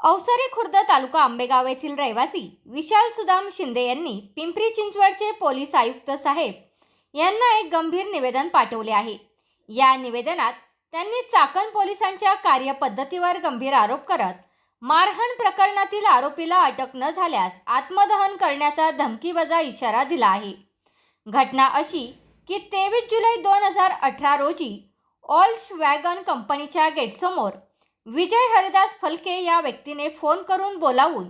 अवसरे खुर्द तालुका आंबेगाव येथील रहिवासी विशाल सुदाम शिंदे यांनी पिंपरी चिंचवडचे पोलीस आयुक्त साहेब यांना एक गंभीर निवेदन पाठवले आहे. या निवेदनात त्यांनी चाकण पोलिसांच्या कार्यपद्धतीवर गंभीर आरोप करत मारहाण प्रकरणातील आरोपीला अटक न झाल्यास आत्मदहन करण्याचा धमकीवजा इशारा दिला आहे. घटना अशी की तेवीस जुलै दोन हजार अठरा रोजी ऑल्स वॅगन कंपनीच्या गेटसमोर विजय हरिदास फलके या व्यक्तीने फोन करून बोलावून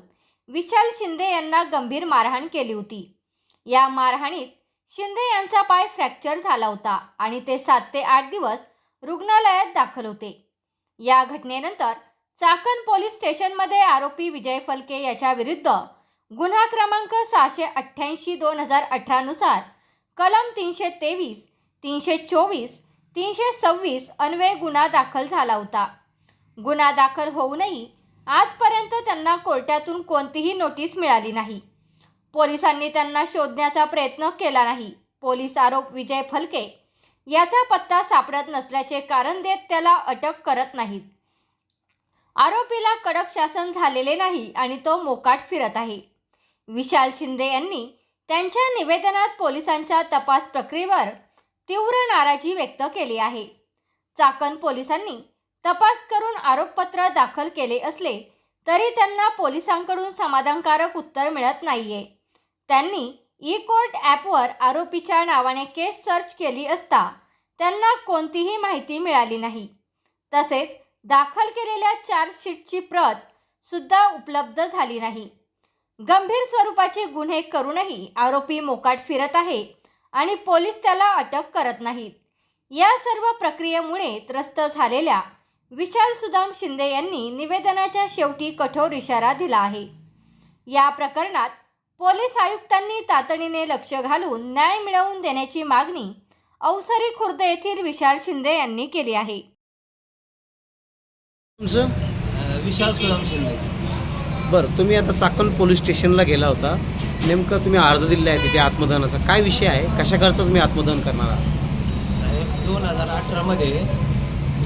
विशाल शिंदे यांना गंभीर मारहाण केली होती. या मारहाणीत शिंदे यांचा पाय फ्रॅक्चर झाला होता आणि ते सात ते आठ दिवस रुग्णालयात दाखल होते. या घटनेनंतर चाकण पोलीस स्टेशनमध्ये आरोपी विजय फलके याच्या विरुद्ध गुन्हा क्रमांक सहाशे अठ्ठ्याऐंशी दोन हजार अठरानुसार कलम तीनशे तेवीस तीनशे चोवीस तीनशे सव्वीस अन्वये गुन्हा दाखल झाला होता. गुन्हा दाखल होऊनही आजपर्यंत त्यांना कोर्टातून कोणतीही नोटीस मिळाली नाही. पोलिसांनी त्यांना शोधण्याचा प्रयत्न केला नाही. पोलीस आरोप विजय फलके याचा पत्ता सापडत नसल्याचे कारण देत त्याला अटक करत नाहीत. आरोपीला कडक शासन झालेले नाही आणि तो मोकाट फिरत आहे. विशाल शिंदे यांनी त्यांच्या निवेदनात पोलिसांच्या तपास प्रक्रियेवर तीव्र नाराजी व्यक्त केली आहे. चाकण पोलिसांनी तपास करून आरोपपत्र दाखल केले असले तरी त्यांना पोलिसांकडून समाधानकारक उत्तर मिळत नाहीये. त्यांनी ई कोर्ट ॲपवर आरोपीच्या नावाने केस सर्च केली असता त्यांना कोणतीही माहिती मिळाली नाही. तसेच दाखल केलेल्या चार्जशीटची प्रत सुद्धा उपलब्ध झाली नाही. गंभीर स्वरूपाचे गुन्हे करूनही आरोपी मोकाट फिरत आहे आणि पोलीस त्याला अटक करत नाहीत. या सर्व प्रक्रियेमुळे त्रस्त झालेल्या विशाल सुदाम शिंदे यांनी निवेदनाच्या शेवटी कठोर इशारा दिला आहे. या प्रकरणात पोलीस आयुक्तांनी तातडीने लक्ष घालून न्याय मिळवून देण्याची मागणी अवसरी खुर्द येथील विशाल शिंदे यांनी केली आहे. तुमचं? विशाल सुदाम शिंदे. बरं तुम्ही आता चाकण पोलीस स्टेशनला गेला होता. नेमकं तुम्ही अर्ज दिला आहे तिथे आत्मदहनाचा. काय विषय आहे? कशाकरता तुम्ही आत्मदहन करणार आहात? साहेब दोन हजार अठरामध्ये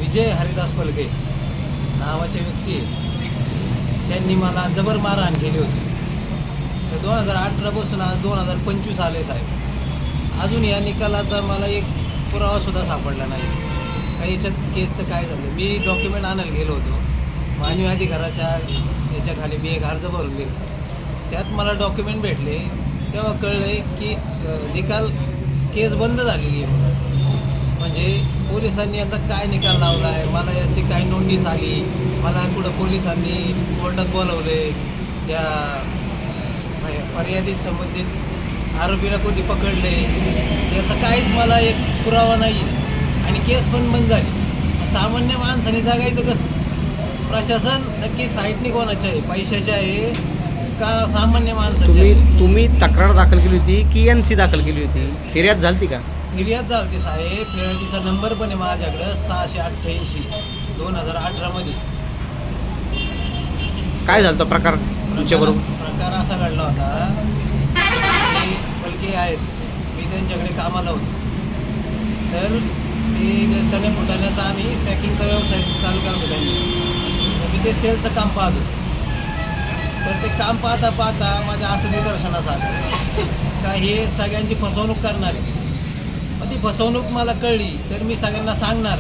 विजय हरिदास पलके नावाचे व्यक्ती त्यांनी मला जबर मारहाण केली होती. तर दोन हजार अठरापासून आज दोन हजार पंचवीस आले साहेब. अजून या निकालाचा मला एक पुरावासुद्धा सापडला नाही. काही याच्यात केसचं काय झालं? मी डॉक्युमेंट आणायला गेलो होतो. मानवी अधिकाराच्या याच्याखाली मी एक अर्ज भरून दिला. त्यात मला डॉक्युमेंट भेटले. तेव्हा कळलं की निकाल केस बंद झालेली आहे म्हणजे पोलिसांनी याचा काय निकाल लावला आहे? मला याची काय नोटीस आली. मला कुठं पोलिसांनी कोर्टात बोलवले त्या अ, फर्यादीत संबंधित आरोपीला कोणी पकडले याचा काहीच मला एक पुरावा नाही. आणि केस पण बंद झाली. सामान्य माणसाने जगायचं कसं? प्रशासन नक्की साईटनी कोणाचे आहे? पैशाचे आहे का सामान्य माणसाचे तुम्ही तक्रार दाखल केली होती की एन सी दाखल केली होती? फिर्याद झाली का? फिर्याद झाली साहेब. फिर्यादीचा नंबर पण आहे माझ्याकडं सहाशे अठ्ठ्याऐंशी दोन हजार अठरामध्ये काय झालं होतं प्रकार तुमच्याबरोबर? प्रकार असा घडला होता ते पलके आहेत मी त्यांच्याकडे कामाला होतो. तर ते चणे फुटाण्याचा आम्ही पॅकिंगचा व्यवसाय चालू केला होता त्यांनी. तर मी ते सेलचं काम पाहत. होतो तर ते काम पाहता पाहता माझ्या असं निदर्शनास आलं. का हे सगळ्यांची फसवणूक करणार. आहे मग ती फसवणूक मला कळली तर मी सगळ्यांना सांगणार.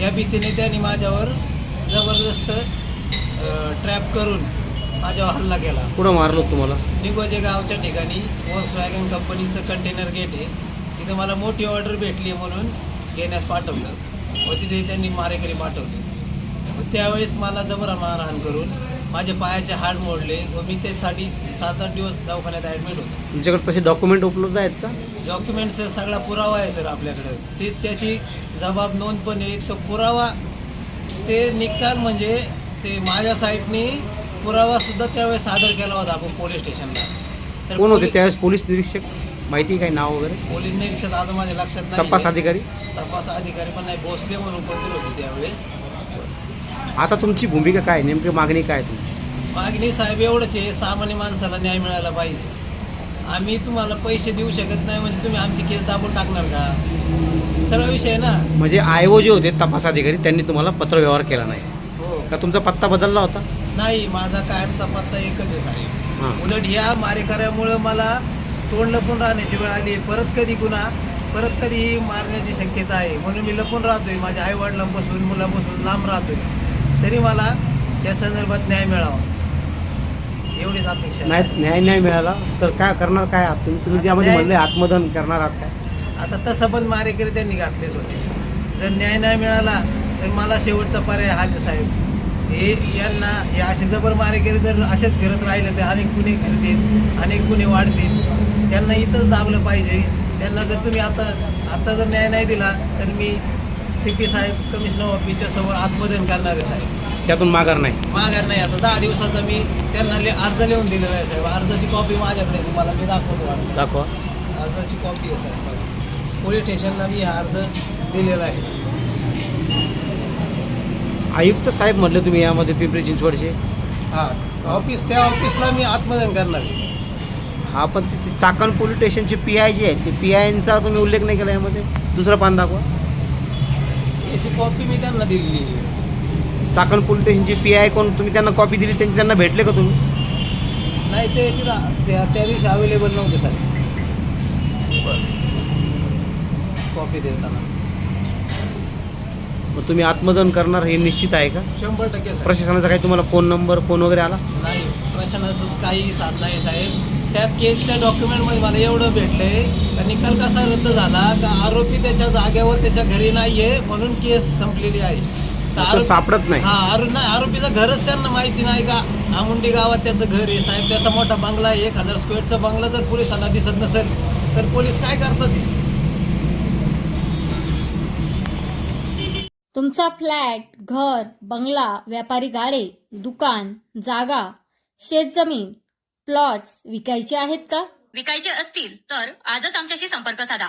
या भीतीने त्यांनी माझ्यावर जबरदस्त ट्रॅप करून माझ्यावर हल्ला केला. कुठं मारलं तुम्हाला? निगोजे गावच्या ठिकाणी वॅगन कंपनीचं कंटेनर गेट आहे. तिथे मला मोठी ऑर्डर भेटली म्हणून घेण्यास पाठवलं. व तिथे त्यांनी मारेकरी पाठवले. व त्यावेळेस मला जबर मारहाण करून माझे पायाचे हाड मोडले व मी त्यासाठी सात आठ दिवस दवाखान्यात ॲडमिट होतो. तुमच्याकडे तसे डॉक्युमेंट उपलब्ध आहेत का? डॉक्युमेंट सर सगळा पुरावा आहे सर आपल्याकडे. ते त्याची जबाब नोंद पण आहे. तो पुरावा ते निकाल म्हणजे ते माझ्या साईटनी पुरावासुद्धा त्यावेळेस सादर केला होता आपण पोलीस स्टेशनला. तर कोण होते पोलीस- त्यावेळेस पोलीस निरीक्षक? माहिती काय नाव वगैरे? पोलीस निरीक्षक आता माझ्या लक्षात नाही तपास अधिकारी? तपास अधिकारी पण नाही भोसले म्हणून पत्र होते त्यावेळेस. आता तुमची भूमिका काय? नेमकी मागणी काय तुमची? मागणी साहेब एवढंच आहे सामान्य माणसाला न्याय मिळाला पाहिजे. आम्ही तुम्हाला पैसे देऊ शकत नाही म्हणजे तुम्ही आमची केस दाबून टाकणार का? सगळा विषय आहे ना? म्हणजे आय ओ जे होते तपास अधिकारी त्यांनी तुम्हाला पत्रव्यवहार केला नाही. हो. का तुमचा पत्ता बदलला होता? नाही माझा कायमचा पत्ता एकच आहे साहेब. हां. उलट या मारेकऱ्यामुळं मला तोंड लपून राहण्याची वेळ आली. परत कधी गुन्हा परत कधी मारण्याची शक्यता आहे. म्हणून मी लपून राहतोय. माझ्या आई वडिलांपासून मुलापासून लांब राहतोय. तरी मला या संदर्भात न्याय मिळावा. एवढीच अपेक्षा. नाही न्याय नाही मिळाला तर काय करणार काय? आहात तुम्ही तुम्ही त्यामध्ये म्हणले आत्मदहन करणार आहात काय? आता तसं पण मारेकरी त्यांनी घातलेच होते. जर न्याय नाही मिळाला तर मला शेवटचा पर्याय हाच आहे, साहेब. हे यांना हे असे जबर मारेकरी जर असेच फिरत राहिले तर अनेक गुन्हे करतील अनेक गुन्हे वाढतील. त्यांना इथंच दाबलं पाहिजे. त्यांना जर तुम्ही आता आता जर न्याय नाही दिला तर मी सी पी साहेब कमिशनर ऑफिसच्या समोर आत्मदहन करणार आहे साहेब. त्यातून माघार नाही. माघार नाही. आता दहा दिवसाचा मी त्यांना ले- अर्ज लिहून दिलेला आहे साहेब. अर्जाची कॉपी माझ्याकडे आहे, तुम्हाला मी दाखवतो वाटतं. दाखवा. अर्जाची कॉपी आहे साहेब. पोलीस स्टेशनला मी हा अर्ज दिलेला आहे. आयुक्त साहेब म्हटले तुम्ही यामध्ये पिंपरी चिंचवडचे? हा. ऑफिस त्या ऑफिसला मी आत्मदान करणार आहे. हा पण तिथे चाकण पोलीस स्टेशनचे पी आय जे आहेत ते पी आयचा तुम्ही उल्लेख नाही केला यामध्ये? दुसरं पान दाखवा. याची कॉपी मी त्यांना दिलेली आहे. चाकण पोलीस स्टेशनचे पी आय कोण? तुम्ही त्यांना कॉपी दिली त्यांनी त्यांना भेटले का तुम्ही? नाही ते तिथं त्या त्या दिवशी अवेलेबल नव्हते साहेब. कॉपी देताना. मग तुम्ही आत्मदहन करणार हे निश्चित आहे का? शंभर टक्के साहेब. प्रशासनाचा काही तुम्हाला फोन नंबर फोन वगैरे आला? नाही प्रशासनाचं काही साथ नाही साहेब. त्या केसच्या डॉक्युमेंटमध्ये मला एवढं भेटलंय का निकाल कसा रद्द झाला का आरोपी त्याच्या जागेवर त्याच्या घरी नाहीये म्हणून केस संपलेली आहे. तर तर आरोपी- सापडत नाही. हा आरो नाही. आरोपीचं घरच त्यांना माहिती नाही का? आमुंडी गावात त्याचं घर आहे. साहेब त्याचा मोठा बंगला आहे. एक हजार स्क्वेअरचा बंगला जर पोलिसांना दिसत नसेल तर पोलीस काय करतात? तुमचा फ्लॅट घर बंगला व्यापारी गाडे दुकान जागा शेतजमीन प्लॉट्स विकायचे आहेत का? विकायचे असतील तर आजच आमच्याशी संपर्क साधा.